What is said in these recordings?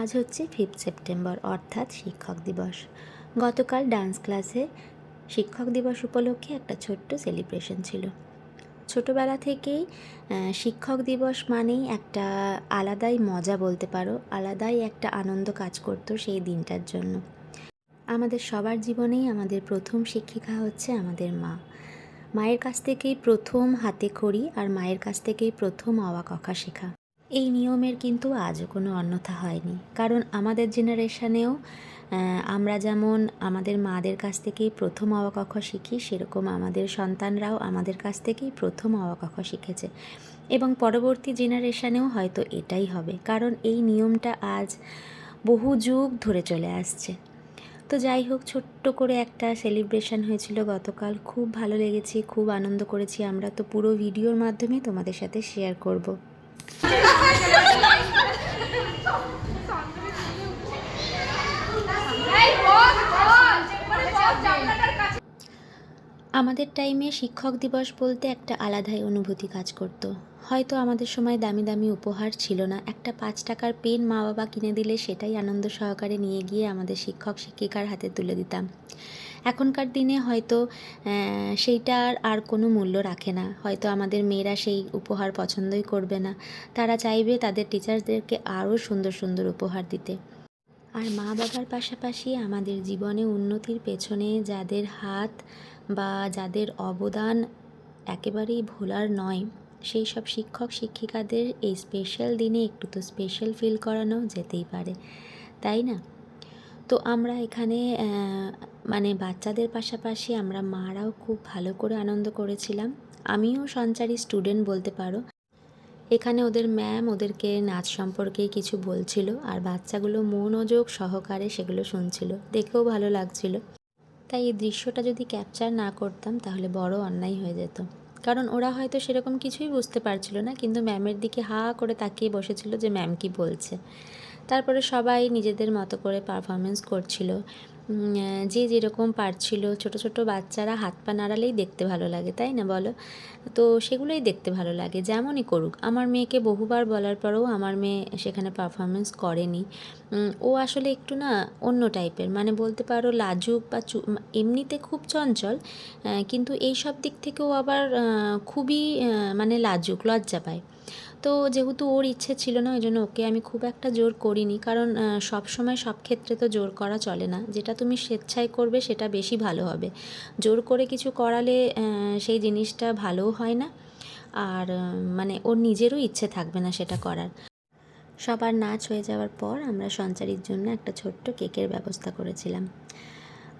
আজ হচ্ছে fifth September অর্থাৎ শিক্ষক দিবস। গতকাল ডান্স ক্লাসে শিক্ষক দিবস উপলক্ষে একটা ছোট্ট সেলিব্রেশন ছিল। ছোটোবেলা থেকেই শিক্ষক দিবস মানেই একটা আলাদাই মজা বলতে পারো, আলাদাই একটা আনন্দ কাজ করতো সেই দিনটার জন্য। আমাদের সবার জীবনেই আমাদের প্রথম শিক্ষিকা হচ্ছে আমাদের মা। মায়ের কাছ থেকেই প্রথম হাতে খড়ি আর মায়ের কাছ থেকেই প্রথম অওয়া কথা শেখা। এই নিয়মের কিন্তু আজও কোনো অন্যথা হয়নি। কারণ আমাদের জেনারেশনেও আমরা যেমন আমাদের মাদের কাছ থেকেই প্রথম খ শিখি, সেরকম আমাদের সন্তানরাও আমাদের কাছ থেকেই প্রথম খ শিখেছে। এবং পরবর্তী জেনারেশনেও হয়তো এটাই হবে। কারণ এই নিয়মটা আজ বহু যুগ ধরে চলে আসছে। তো যাই হোক, ছোট্ট করে একটা সেলিব্রেশন হয়েছিল গতকাল। খুব ভালো লেগেছে, খুব আনন্দ করেছি। আমরা তো পুরো ভিডিওর মাধ্যমে তোমাদের সাথে শেয়ার করব। আমাদের টাইমে শিক্ষক দিবস বলতে একটা আলাদাই অনুভূতি কাজ করতো। হয়তো আমাদের সময় দামি দামি উপহার ছিল না। একটা পাঁচ টাকার পেন মা বাবা কিনে দিলে সেটাই আনন্দ সহকারে নিয়ে গিয়ে আমাদের শিক্ষক, শিক্ষিকার হাতে তুলে দিতাম। এখনকার দিনে হয়তো সেইটার আর কোনো মূল্য রাখে না। হয়তো আমাদের মেয়েরা সেই উপহার পছন্দই করবে না। তারা চাইবে তাদের টিচারদেরকে আরও সুন্দর সুন্দর উপহার দিতে। আর মা বাবার পাশাপাশি আমাদের জীবনে উন্নতির পেছনে যাদের হাত বা যাদের অবদান একেবারেই ভোলার নয়, সেই সব শিক্ষক শিক্ষিকাদের এই স্পেশাল দিনে একটু তো স্পেশাল ফিল করানো যেতেই পারে, তাই না? তো আমরা এখানে মানে বাচ্চাদের পাশাপাশি আমরা মারাও খুব ভালো করে আনন্দ করেছিলাম। আমিও সঞ্চারী স্টুডেন্ট বলতে পারো। এখানে ওদের ম্যাম ওদেরকে নাচ সম্পর্কে কিছু বলছিল আর বাচ্চাগুলো মনোযোগ সহকারে সেগুলো শুনছিল। দেখেও ভালো লাগছিল। তাই এই দৃশ্যটা যদি ক্যাপচার না করতাম, তাহলে বড় অন্যায় হয়ে যেত। কারণ ওরা হয়তো সেরকম কিছুই বুঝতে পারছিল না, কিন্তু ম্যামের দিকে হা করে তাকিয়ে বসেছিল যে ম্যাম কি বলছে। তারপরে সবাই নিজেদের মতো করে পারফরমেন্স করছিল। যে যেরকম পারছিল, ছোট ছোট বাচ্চারা হাত পা নাড়ালেই দেখতে ভালো লাগে, তাই না বলো? তো সেগুলোই দেখতে ভালো লাগে, যেমনই করুক। আমার মেয়েকে বহুবার বলার পরেও আমার মেয়ে সেখানে পারফরমেন্স করেনি। ও আসলে একটু না অন্য টাইপের মানে বলতে পারো লাজুক বা এমনিতে খুব চঞ্চল কিন্তু এই সব দিক থেকেও আবার খুবই মানে লাজুক, লজ্জা পায়। তো যেহেতু ওর ইচ্ছে ছিল না ওই জন্য ওকে আমি খুব একটা জোর করিনি। কারণ সব সময় সব ক্ষেত্রে তো জোর করা চলে না। যেটা তুমি স্বেচ্ছায় করবে সেটা বেশি ভালো হবে। জোর করে কিছু করালে সেই জিনিসটা ভালোও হয় না। আর মানে ওর নিজেরও ইচ্ছে থাকবে না সেটা করার। সবার নাচ হয়ে যাওয়ার পর আমরা সঞ্চারীর জন্য একটা ছোট্ট কেকের ব্যবস্থা করেছিলাম।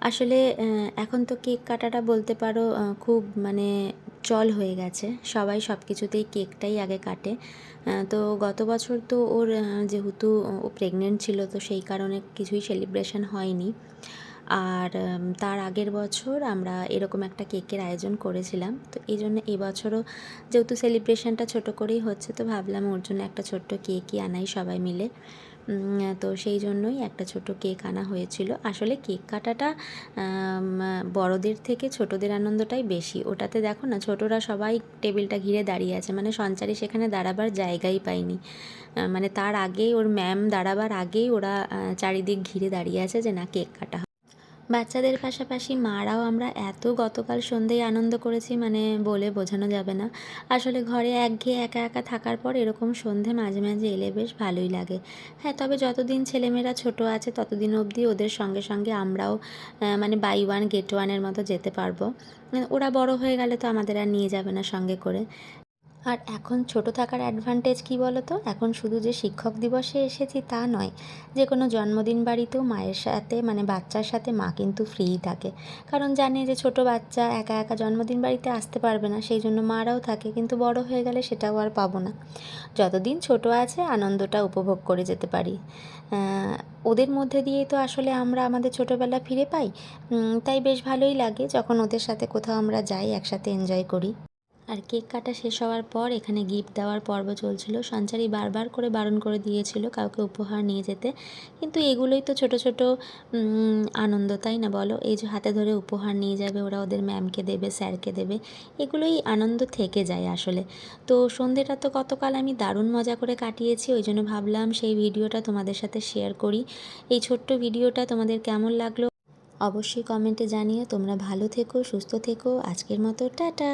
আসলে এখন তো কেক কাটাটা বলতে পারো খুব মানে চল হয়ে গেছে। সবাই সব কিছুতেই কেকটাই আগে কাটে। তো গত বছর তো ওর যেহেতু ও প্রেগনেন্ট ছিল, তো সেই কারণে কিছুই সেলিব্রেশন হয়নি। আর তার আগের বছর আমরা এরকম একটা কেকের আয়োজন করেছিলাম। তো এই জন্য এবছরও যেহেতু সেলিব্রেশনটা ছোট করেই হচ্ছে, তো ভাবলাম ওর জন্য একটা ছোট্ট কেকই আনাই সবাই মিলে। তো সেই জন্যই একটা ছোট কেক আনা হয়েছিল। আসলে কেক কাটাটা বড়দের থেকে ছোটদের আনন্দটাই বেশি। ওটাতে দেখো না, ছোটরা সবাই টেবিলটা ঘিরে দাঁড়িয়ে আছে। মানে সঞ্চারী সেখানে দাঁড়াবার জায়গাই পায়নি। মানে তার আগেই ওর ম্যাম দাঁড়াবার আগেই ওরা চারিদিক ঘিরে দাঁড়িয়ে আছে যে না, কেক কাটা। বাচ্চাদের পাশাপাশি মারাও আমরা এত গতকাল সন্ধেয় আনন্দ করেছি মানে বলে বোঝানো যাবে না। আসলে ঘরে একঘেয়ে একা একা থাকার পর এরকম সন্ধে মাঝে মাঝে এলে বেশ ভালোই লাগে। হ্যাঁ তবে যতদিন ছেলেমেয়েরা ছোট আছে, ততদিন অবধি ওদের সঙ্গে সঙ্গে আমরাও মানে বাই ওয়ান গেট ওয়ানের মতো যেতে পারব। ওরা বড় হয়ে গেলে তো আমাদের আর নিয়ে যাবে না সঙ্গে করে। আর এখন ছোট থাকার অ্যাডভান্টেজ কী বলো তো এখন শুধু যে শিক্ষক দিবসে এসেছি তা নয়, যে কোনো জন্মদিন বাড়িতেও মায়ের সাথে মানে বাচ্চার সাথে মা কিন্তু ফ্রিই থাকে। কারণ জানে যে ছোট বাচ্চা একা একা জন্মদিন বাড়িতে আসতে পারবে না, সেই জন্য মারাও থাকে, কিন্তু বড় হয়ে গেলে সেটাও আর পাবো না। যতদিন ছোট আছে, আনন্দটা উপভোগ করে যেতে পারি। ওদের মধ্যে দিয়েই তো আসলে আমরা আমাদের ছোটোবেলা ফিরে পাই। তাই বেশ ভালোই লাগে যখন ওদের সাথে কোথাও আমরা যাই, একসাথে এনজয় করি। আর কেক কাটা শেষ হওয়ার পর এখানে গিফট দেওয়ার পর্ব চলছিল। সঞ্চারী বারবার করে বারণ করে দিয়েছিল কাউকে উপহার নিয়ে যেতে। কিন্তু এগুলোই তো ছোট ছোট আনন্দ, তাই না বলো? এই যে হাতে ধরে উপহার নিয়ে যাবে, ওরা ওদের ম্যামকে দেবে, স্যারকে দেবে, এগুলোই আনন্দ থেকে যায় আসলে। তো সন্ধেটা তো গতকাল আমি দারুণ মজা করে কাটিয়েছি, ওই জন্য ভাবলাম সেই ভিডিওটা তোমাদের সাথে শেয়ার করি। এই ছোট্ট ভিডিওটা তোমাদের কেমন লাগল? অবশ্যই কমেন্টে জানিও। তোমরা ভালো থেকো, সুস্থ থেকো। আজকের মতো, টাটা!